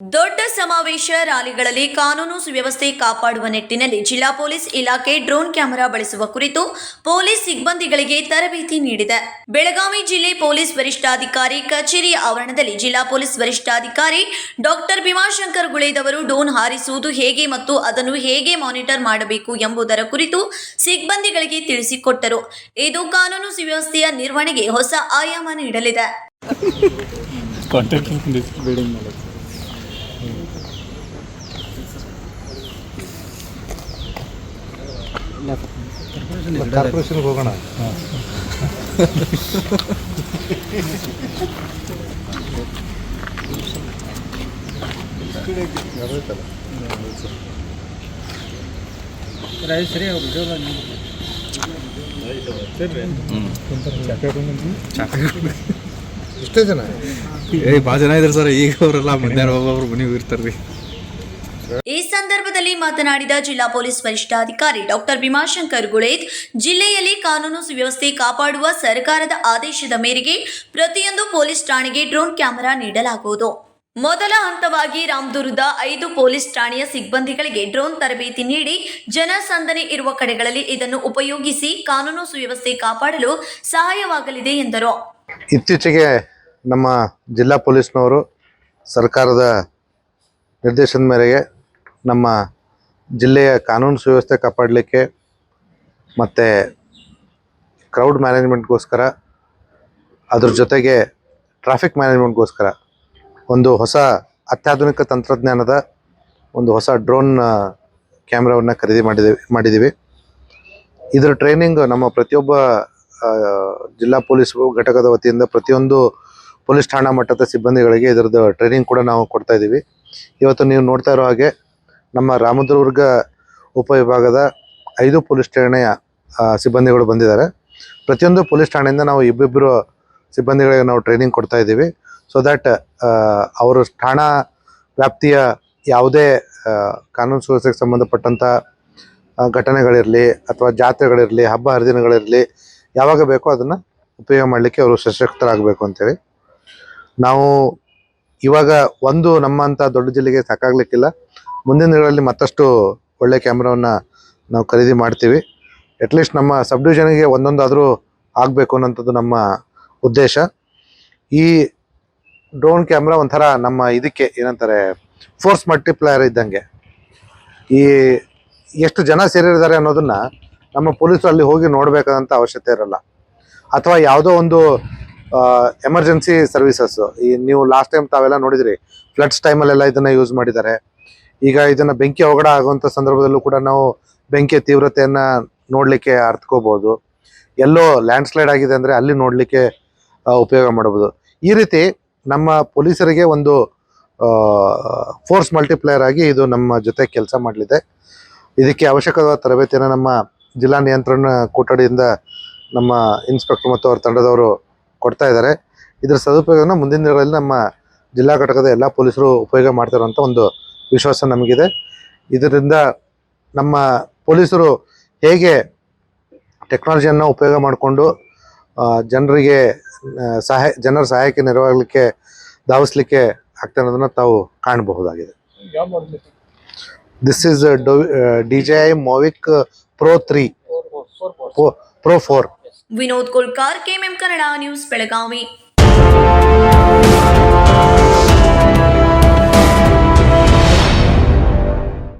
ದೊಡ್ಡ ಸಮಾವೇಶ ರ್ಯಾಲಿಗಳಲ್ಲಿ ಕಾನೂನು ಸುವ್ಯವಸ್ಥೆ ಕಾಪಾಡುವ ನಿಟ್ಟಿನಲ್ಲಿ ಜಿಲ್ಲಾ ಪೊಲೀಸ್ ಇಲಾಖೆ ಡ್ರೋನ್ ಕ್ಯಾಮೆರಾ ಬಳಸುವ ಕುರಿತು ಪೊಲೀಸ್ ಸಿಬ್ಬಂದಿಗಳಿಗೆ ತರಬೇತಿ ನೀಡಿದೆ. ಬೆಳಗಾವಿ ಜಿಲ್ಲೆ ಪೊಲೀಸ್ ವರಿಷ್ಠಾಧಿಕಾರಿ ಕಚೇರಿ ಆವರಣದಲ್ಲಿ ಜಿಲ್ಲಾ ಪೊಲೀಸ್ ವರಿಷ್ಠಾಧಿಕಾರಿ ಡಾಕ್ಟರ್ ಭೀಮಾಶಂಕರ್ ಗುಳೇದವರು ಡ್ರೋನ್ ಹಾರಿಸುವುದು ಹೇಗೆ ಮತ್ತು ಅದನ್ನು ಹೇಗೆ ಮಾನಿಟರ್ ಮಾಡಬೇಕು ಎಂಬುದರ ಕುರಿತು ಸಿಬ್ಬಂದಿಗಳಿಗೆ ತಿಳಿಸಿಕೊಟ್ಟರು. ಇದು ಕಾನೂನು ಸುವ್ಯವಸ್ಥೆಯ ನಿರ್ವಹಣೆಗೆ ಹೊಸ ಆಯಾಮ ನೀಡಲಿದೆ. ಕಾರ್ಪೊರೇಷನ್ಗೆ ಹೋಗೋಣ ಸರಿ ಇಷ್ಟೇ ಜನ. ಏ ಭಾಳ ಜನ ಇದ್ದಾರೆ ಸರ್ ಈಗ ಅವರೆಲ್ಲ ಮಧ್ಯಾಹ್ನ ಒಬ್ಬೊಬ್ರು ಮನೆಗೆ ಇರ್ತಾರೆ ರೀ. ಈ ಸಂದರ್ಭದಲ್ಲಿ ಮಾತನಾಡಿದ ಜಿಲ್ಲಾ ಪೊಲೀಸ್ ವರಿಷ್ಠಾಧಿಕಾರಿ ಡಾಕ್ಟರ್ ಭೀಮಾಶಂಕರ್ ಗುಳೇದ್ ಜಿಲ್ಲೆಯಲ್ಲಿ ಕಾನೂನು ಸುವ್ಯವಸ್ಥೆ ಕಾಪಾಡುವ ಸರ್ಕಾರದ ಆದೇಶದ ಮೇರೆಗೆ ಪ್ರತಿಯೊಂದು ಪೊಲೀಸ್ ಠಾಣೆಗೆ ಡ್ರೋನ್ ಕ್ಯಾಮೆರಾ ನೀಡಲಾಗುವುದು. ಮೊದಲ ಹಂತವಾಗಿ ರಾಮದುರ್ಗದ ಐದು ಪೊಲೀಸ್ ಠಾಣೆಯ ಸಿಬ್ಬಂದಿಗಳಿಗೆ ಡ್ರೋನ್ ತರಬೇತಿ ನೀಡಿ ಜನಸಂದಣಿ ಇರುವ ಕಡೆಗಳಲ್ಲಿ ಇದನ್ನು ಉಪಯೋಗಿಸಿ ಕಾನೂನು ಸುವ್ಯವಸ್ಥೆ ಕಾಪಾಡಲು ಸಹಾಯವಾಗಲಿದೆ ಎಂದರು. ಇತ್ತೀಚೆಗೆ ನಮ್ಮ ಜಿಲ್ಲಾ ಪೊಲೀಸ್ನವರು ಸರ್ಕಾರದ ನಿರ್ದೇಶನದ ಮೇರೆಗೆ ನಮ್ಮ ಜಿಲ್ಲೆಯ ಕಾನೂನು ಸುವ್ಯವಸ್ಥೆ ಕಾಪಾಡಲಿಕ್ಕೆ ಮತ್ತು ಕ್ರೌಡ್ ಮ್ಯಾನೇಜ್ಮೆಂಟ್ಗೋಸ್ಕರ ಅದ್ರ ಜೊತೆಗೆ ಟ್ರಾಫಿಕ್ ಮ್ಯಾನೇಜ್ಮೆಂಟ್ಗೋಸ್ಕರ ಒಂದು ಹೊಸ ಅತ್ಯಾಧುನಿಕ ತಂತ್ರಜ್ಞಾನದ ಒಂದು ಹೊಸ ಡ್ರೋನ್ ಕ್ಯಾಮ್ರಾವನ್ನು ಖರೀದಿ ಮಾಡಿದ್ದೀವಿ ಮಾಡಿದ್ದೀವಿ ಇದರ ಟ್ರೈನಿಂಗ್ ನಮ್ಮ ಪ್ರತಿಯೊಬ್ಬ ಜಿಲ್ಲಾ ಪೊಲೀಸ್ ಘಟಕದ ವತಿಯಿಂದ ಪ್ರತಿಯೊಂದು ಪೊಲೀಸ್ ಠಾಣಾ ಮಟ್ಟದ ಸಿಬ್ಬಂದಿಗಳಿಗೆ ಇದರದ್ದು ಟ್ರೈನಿಂಗ್ ಕೂಡ ನಾವು ಕೊಡ್ತಾ ಇದ್ದೀವಿ. ಇವತ್ತು ನೀವು ನೋಡ್ತಾ ಇರೋ ಹಾಗೆ ನಮ್ಮ ರಾಮದುರ್ಗ ಉಪವಿಭಾಗದ ಐದು ಪೊಲೀಸ್ ಠಾಣೆಯ ಸಿಬ್ಬಂದಿಗಳು ಬಂದಿದ್ದಾರೆ. ಪ್ರತಿಯೊಂದು ಪೊಲೀಸ್ ಠಾಣೆಯಿಂದ ನಾವು ಇಬ್ಬಿಬ್ಬರು ಸಿಬ್ಬಂದಿಗಳಿಗೆ ನಾವು ಟ್ರೈನಿಂಗ್ ಕೊಡ್ತಾ ಇದ್ದೀವಿ. ಸೊ ದ್ಯಾಟ್ ಅವರು ಠಾಣಾ ವ್ಯಾಪ್ತಿಯ ಯಾವುದೇ ಕಾನೂನು ಸುವ್ಯವಸ್ಥೆಗೆ ಸಂಬಂಧಪಟ್ಟಂಥ ಘಟನೆಗಳಿರಲಿ ಅಥವಾ ಜಾತ್ರೆಗಳಿರಲಿ, ಹಬ್ಬ ಹರಿದಿನಗಳಿರಲಿ ಯಾವಾಗ ಬೇಕೋ ಅದನ್ನು ಉಪಯೋಗ ಮಾಡಲಿಕ್ಕೆ ಅವರು ಸಶಕ್ತರಾಗಬೇಕು ಅಂತೇಳಿ. ನಾವು ಇವಾಗ ಒಂದು ನಮ್ಮಂಥ ದೊಡ್ಡ ಜಿಲ್ಲೆಗೆ ಸಾಕಾಗ್ಲಿಕ್ಕಿಲ್ಲ. ಮುಂದಿನ ದಿನಗಳಲ್ಲಿ ಮತ್ತಷ್ಟು ಒಳ್ಳೆ ಕ್ಯಾಮ್ರಾವನ್ನು ನಾವು ಖರೀದಿ ಮಾಡ್ತೀವಿ. ಅಟ್ಲೀಸ್ಟ್ ನಮ್ಮ ಸಬ್ ಡಿವಿಷನ್ಗೆ ಒಂದೊಂದಾದರೂ ಆಗಬೇಕು ಅನ್ನೋಂಥದ್ದು ನಮ್ಮ ಉದ್ದೇಶ. ಈ ಡ್ರೋನ್ ಕ್ಯಾಮ್ರಾ ಒಂಥರ ನಮ್ಮ ಇದಕ್ಕೆ ಏನಂತಾರೆ ಫೋರ್ಸ್ ಮಲ್ಟಿಪ್ಲಯರ್ ಇದ್ದಂಗೆ. ಈ ಎಷ್ಟು ಜನ ಸೇರಿದ್ದಾರೆ ಅನ್ನೋದನ್ನ ನಮ್ಮ ಪೊಲೀಸರು ಅಲ್ಲಿ ಹೋಗಿ ನೋಡಬೇಕಾದಂಥ ಅವಶ್ಯಕತೆ ಇರಲ್ಲ. ಅಥವಾ ಯಾವುದೋ ಒಂದು ಎಮರ್ಜೆನ್ಸಿ ಸರ್ವಿಸಸ್ಸು ಈ ನೀವು ಲಾಸ್ಟ್ ಟೈಮ್ ತಾವೆಲ್ಲ ನೋಡಿದ್ರಿ ಫ್ಲಡ್ಸ್ ಟೈಮಲ್ಲೆಲ್ಲ ಇದನ್ನು ಯೂಸ್ ಮಾಡಿದ್ದಾರೆ. ಈಗ ಇದನ್ನು ಬೆಂಕಿ ಅವಘಡ ಆಗುವಂಥ ಸಂದರ್ಭದಲ್ಲೂ ಕೂಡ ನಾವು ಬೆಂಕಿಯ ತೀವ್ರತೆಯನ್ನು ನೋಡಲಿಕ್ಕೆ ಅರ್ತ್ಕೋಬೋದು. ಎಲ್ಲೋ ಲ್ಯಾಂಡ್ ಸ್ಲೈಡ್ ಆಗಿದೆ ಅಂದರೆ ಅಲ್ಲಿ ನೋಡಲಿಕ್ಕೆ ಉಪಯೋಗ ಮಾಡಬಹುದು ಈ ರೀತಿ ನಮ್ಮ ಪೊಲೀಸರಿಗೆ ಒಂದು ಫೋರ್ಸ್ ಮಲ್ಟಿಪ್ಲೈಯರ್ ಆಗಿ ಇದು ನಮ್ಮ ಜೊತೆ ಕೆಲಸ ಮಾಡಲಿದೆ. ಇದಕ್ಕೆ ಅವಶ್ಯಕವಾದ ತರಬೇತಿಯನ್ನು ನಮ್ಮ ಜಿಲ್ಲಾ ನಿಯಂತ್ರಣ ಕೊಠಡಿಯಿಂದ ನಮ್ಮ ಇನ್ಸ್ಪೆಕ್ಟರ್ ಮತ್ತು ಅವರ ತಂಡದವರು ಕೊಡ್ತಾ ಇದ್ದಾರೆ. ಇದರ ಸದುಪಯೋಗನ ಮುಂದಿನ ದಿನಗಳಲ್ಲಿ ನಮ್ಮ ಜಿಲ್ಲಾ ಘಟಕದ ಎಲ್ಲ ಪೊಲೀಸರು ಉಪಯೋಗ ಮಾಡ್ತಾರಂತ ಒಂದು ವಿಶ್ವಾಸ ನಮಗಿದೆ. ಇದರಿಂದ ನಮ್ಮ ಪೊಲೀಸರು ಹೇಗೆ ಟೆಕ್ನಾಲಜಿಯನ್ನು ಉಪಯೋಗ ಮಾಡಿಕೊಂಡು ಜನರಿಗೆ ಸಹಾಯ, ಜನರ ಸಹಾಯಕ್ಕೆ ನೆರವಾಗಲಿಕ್ಕೆ, ಧಾವಿಸ್ಲಿಕ್ಕೆ ಆಗ್ತಾ ಅನ್ನೋದನ್ನ ತಾವು ಕಾಣಬಹುದಾಗಿದೆ. This is D J I Mavic pro three pro four Vinod Kolkar, KMM Kannada news, Belagavi.